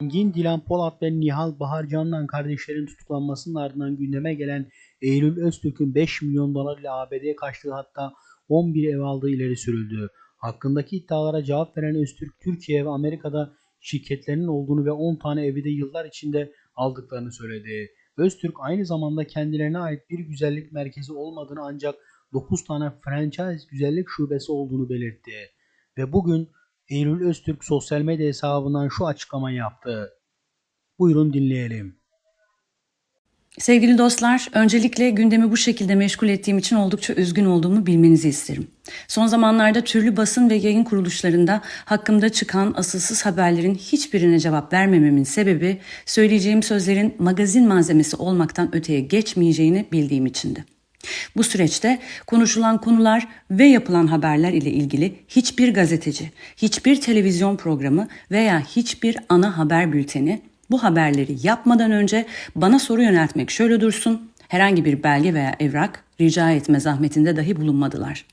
Engin Dilan Polat ve Nihal Bahar Candan kardeşlerin tutuklanmasının ardından gündeme gelen Eylül Öztürk'ün 5 milyon dolar ile ABD'ye kaçtığı hatta 11 ev aldığı ileri sürüldü. Hakkındaki iddialara cevap veren Öztürk, Türkiye ve Amerika'da şirketlerinin olduğunu ve 10 tane evi de yıllar içinde aldıklarını söyledi. Öztürk aynı zamanda kendilerine ait bir güzellik merkezi olmadığını ancak 9 tane franchise güzellik şubesi olduğunu belirtti. Ve bugün Eylül Öztürk sosyal medya hesabından şu açıklamayı yaptı. Buyurun dinleyelim. Sevgili dostlar, öncelikle gündemi bu şekilde meşgul ettiğim için oldukça üzgün olduğumu bilmenizi isterim. Son zamanlarda türlü basın ve yayın kuruluşlarında hakkımda çıkan asılsız haberlerin hiçbirine cevap vermememin sebebi söyleyeceğim sözlerin magazin malzemesi olmaktan öteye geçmeyeceğini bildiğim içindi. Bu süreçte konuşulan konular ve yapılan haberler ile ilgili hiçbir gazeteci, hiçbir televizyon programı veya hiçbir ana haber bülteni bu haberleri yapmadan önce bana soru yöneltmek şöyle dursun, herhangi bir belge veya evrak rica etme zahmetinde dahi bulunmadılar.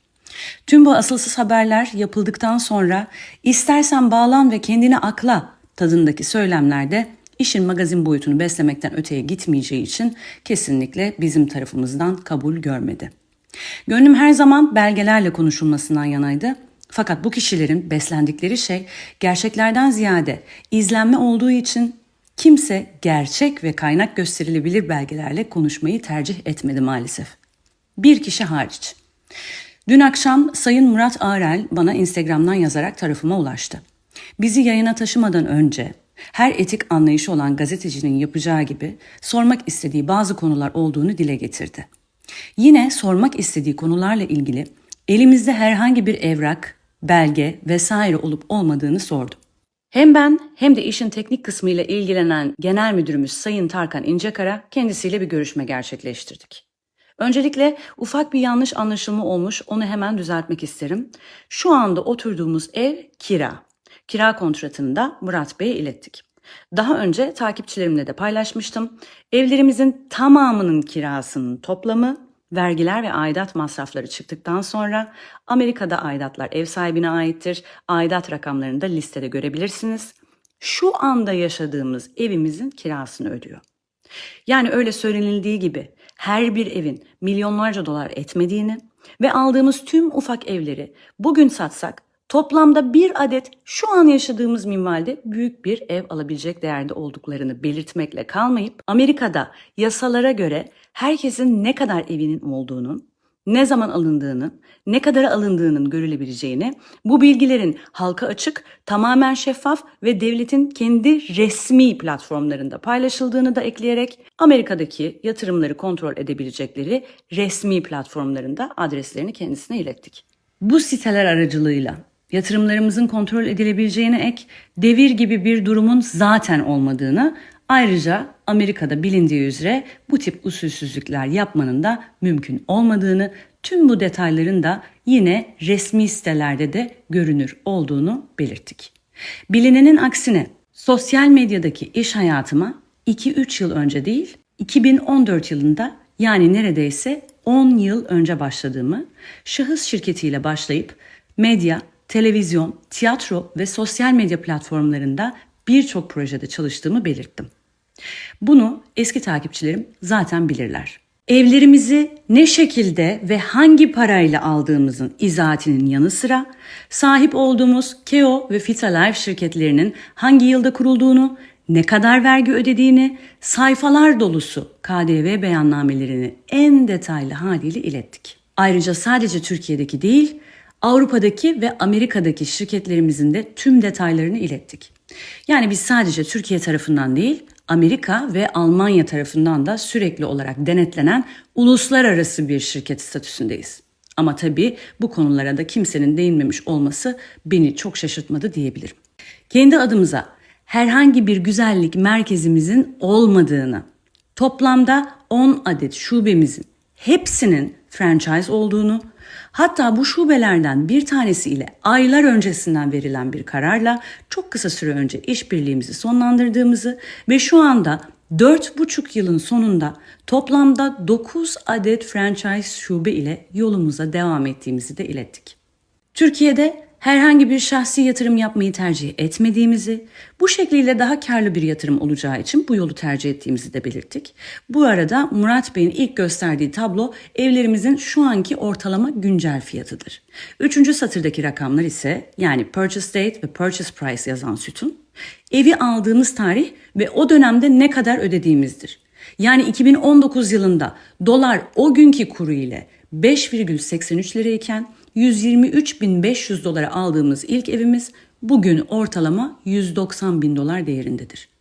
Tüm bu asılsız haberler yapıldıktan sonra istersen bağlan ve kendini akla tadındaki söylemlerde işin magazin boyutunu beslemekten öteye gitmeyeceği için kesinlikle bizim tarafımızdan kabul görmedi. Gönlüm her zaman belgelerle konuşulmasından yanaydı. Fakat bu kişilerin beslendikleri şey gerçeklerden ziyade izlenme olduğu için kimse gerçek ve kaynak gösterilebilir belgelerle konuşmayı tercih etmedi maalesef. Bir kişi hariç. Dün akşam Sayın Murat Ağrel bana Instagram'dan yazarak tarafıma ulaştı. Bizi yayına taşımadan önce her etik anlayışı olan gazetecinin yapacağı gibi sormak istediği bazı konular olduğunu dile getirdi. Yine sormak istediği konularla ilgili elimizde herhangi bir evrak, belge vesaire olup olmadığını sordu. Hem ben hem de işin teknik kısmıyla ilgilenen Genel Müdürümüz Sayın Tarkan İncekara kendisiyle bir görüşme gerçekleştirdik. Öncelikle ufak bir yanlış anlaşılma olmuş, onu hemen düzeltmek isterim. Şu anda oturduğumuz ev kira. Kira kontratını da Murat Bey'e ilettik. Daha önce takipçilerimle de paylaşmıştım. Evlerimizin tamamının kirasının toplamı vergiler ve aidat masrafları çıktıktan sonra Amerika'da aidatlar ev sahibine aittir. Aidat rakamlarını da listede görebilirsiniz. Şu anda yaşadığımız evimizin kirasını ödüyor. Yani öyle söylenildiği gibi her bir evin milyonlarca dolar etmediğini ve aldığımız tüm ufak evleri bugün satsak toplamda bir adet şu an yaşadığımız minvalde büyük bir ev alabilecek değerde olduklarını belirtmekle kalmayıp Amerika'da yasalara göre herkesin ne kadar evinin olduğunu, ne zaman alındığını, ne kadar alındığının görülebileceğini, bu bilgilerin halka açık, tamamen şeffaf ve devletin kendi resmi platformlarında paylaşıldığını da ekleyerek Amerika'daki yatırımları kontrol edebilecekleri resmi platformlarında adreslerini kendisine ilettik. Bu siteler aracılığıyla yatırımlarımızın kontrol edilebileceğine ek devir gibi bir durumun zaten olmadığını Ayrıca Amerika'da bilindiği üzere bu tip usulsüzlükler yapmanın da mümkün olmadığını, tüm bu detayların da yine resmi sitelerde de görünür olduğunu belirttik. Bilinenin aksine sosyal medyadaki iş hayatıma 2-3 yıl önce değil, 2014 yılında yani neredeyse 10 yıl önce başladığımı, şahıs şirketiyle başlayıp medya, televizyon, tiyatro ve sosyal medya platformlarında birçok projede çalıştığımı belirttim. Bunu eski takipçilerim zaten bilirler. Evlerimizi ne şekilde ve hangi parayla aldığımızın izahatinin yanı sıra sahip olduğumuz Keo ve Fita Life şirketlerinin hangi yılda kurulduğunu, ne kadar vergi ödediğini, sayfalar dolusu KDV beyannamelerini en detaylı haliyle ilettik. Ayrıca sadece Türkiye'deki değil, Avrupa'daki ve Amerika'daki şirketlerimizin de tüm detaylarını ilettik. Yani biz sadece Türkiye tarafından değil, Amerika ve Almanya tarafından da sürekli olarak denetlenen uluslararası bir şirket statüsündeyiz. Ama tabii bu konulara da kimsenin değinmemiş olması beni çok şaşırtmadı diyebilirim. Kendi adımıza herhangi bir güzellik merkezimizin olmadığını, toplamda 10 adet şubemizin hepsinin franchise olduğunu, hatta bu şubelerden bir tanesiyle aylar öncesinden verilen bir kararla çok kısa süre önce işbirliğimizi sonlandırdığımızı ve şu anda 4,5 yılın sonunda toplamda 9 adet franchise şube ile yolumuza devam ettiğimizi de ilettik. Türkiye'de herhangi bir şahsi yatırım yapmayı tercih etmediğimizi, bu şekliyle daha karlı bir yatırım olacağı için bu yolu tercih ettiğimizi de belirttik. Bu arada Murat Bey'in ilk gösterdiği tablo evlerimizin şu anki ortalama güncel fiyatıdır. Üçüncü satırdaki rakamlar ise yani purchase date ve purchase price yazan sütun, evi aldığımız tarih ve o dönemde ne kadar ödediğimizdir. Yani 2019 yılında dolar o günkü kuru ile 5,83 lirayken 123.500 dolara aldığımız ilk evimiz bugün ortalama 190 bin dolar değerindedir.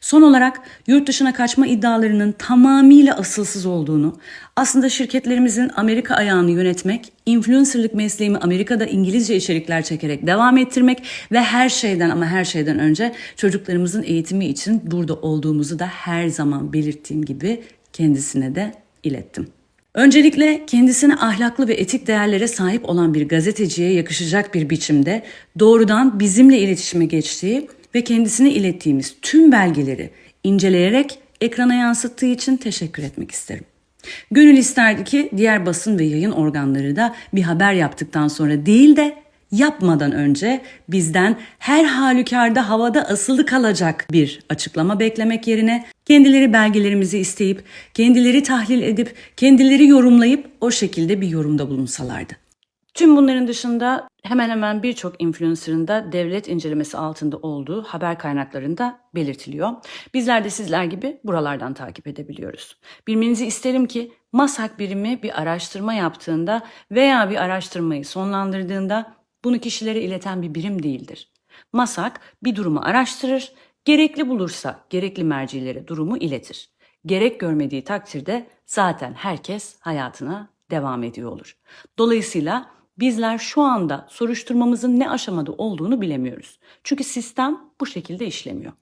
Son olarak yurt dışına kaçma iddialarının tamamıyla asılsız olduğunu, aslında şirketlerimizin Amerika ayağını yönetmek, influencerlık mesleğimi Amerika'da İngilizce içerikler çekerek devam ettirmek ve her şeyden ama her şeyden önce çocuklarımızın eğitimi için burada olduğumuzu da her zaman belirttiğim gibi kendisine de ilettim. Öncelikle kendisine ahlaklı ve etik değerlere sahip olan bir gazeteciye yakışacak bir biçimde doğrudan bizimle iletişime geçtiği ve kendisine ilettiğimiz tüm belgeleri inceleyerek ekrana yansıttığı için teşekkür etmek isterim. Gönül isterdi ki diğer basın ve yayın organları da bir haber yaptıktan sonra değil de yapmadan önce bizden her halükarda havada asılı kalacak bir açıklama beklemek yerine kendileri belgelerimizi isteyip, kendileri tahlil edip, kendileri yorumlayıp o şekilde bir yorumda bulunsalardı. Tüm bunların dışında hemen hemen birçok influencer'ın da devlet incelemesi altında olduğu haber kaynaklarında belirtiliyor. Bizler de sizler gibi buralardan takip edebiliyoruz. Bilmenizi isterim ki MASAK birimi bir araştırma yaptığında veya bir araştırmayı sonlandırdığında bunu kişilere ileten bir birim değildir. MASAK bir durumu araştırır, gerekli bulursa gerekli mercilere durumu iletir. Gerek görmediği takdirde zaten herkes hayatına devam ediyor olur. Dolayısıyla bizler şu anda soruşturmamızın ne aşamada olduğunu bilemiyoruz. Çünkü sistem bu şekilde işlemiyor.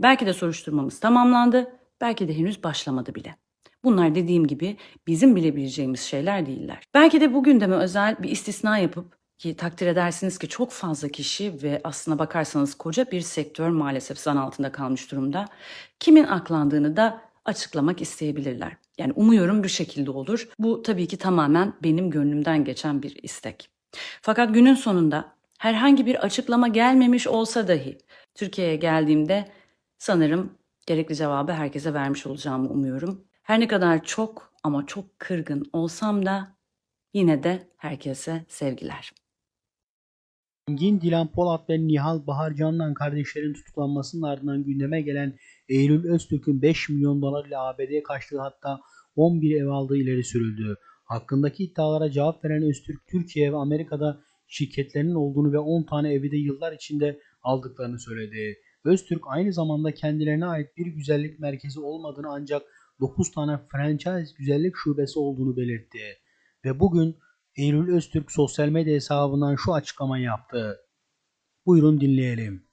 Belki de soruşturmamız tamamlandı, belki de henüz başlamadı bile. Bunlar dediğim gibi bizim bilebileceğimiz şeyler değiller. Belki de bu gündeme özel bir istisna yapıp ki takdir edersiniz ki çok fazla kişi ve aslına bakarsanız koca bir sektör maalesef zan altında kalmış durumda. Kimin aklandığını da açıklamak isteyebilirler. Yani umuyorum bu şekilde olur. Bu tabii ki tamamen benim gönlümden geçen bir istek. Fakat günün sonunda herhangi bir açıklama gelmemiş olsa dahi Türkiye'ye geldiğimde sanırım gerekli cevabı herkese vermiş olacağımı umuyorum. Her ne kadar çok ama çok kırgın olsam da yine de herkese sevgiler. Engin Dilan Polat ve Nihal Bahar Candan kardeşlerin tutuklanmasının ardından gündeme gelen Eylül Öztürk'ün 5 milyon dolar ile ABD'ye kaçtığı hatta 11 ev aldığı ileri sürüldü. Hakkındaki iddialara cevap veren Öztürk, Türkiye ve Amerika'da şirketlerinin olduğunu ve 10 tane evi de yıllar içinde aldıklarını söyledi. Öztürk aynı zamanda kendilerine ait bir güzellik merkezi olmadığını ancak 9 tane franchise güzellik şubesi olduğunu belirtti. Ve bugün Eylül Öztürk sosyal medya hesabından şu açıklamayı yaptı. Buyurun dinleyelim.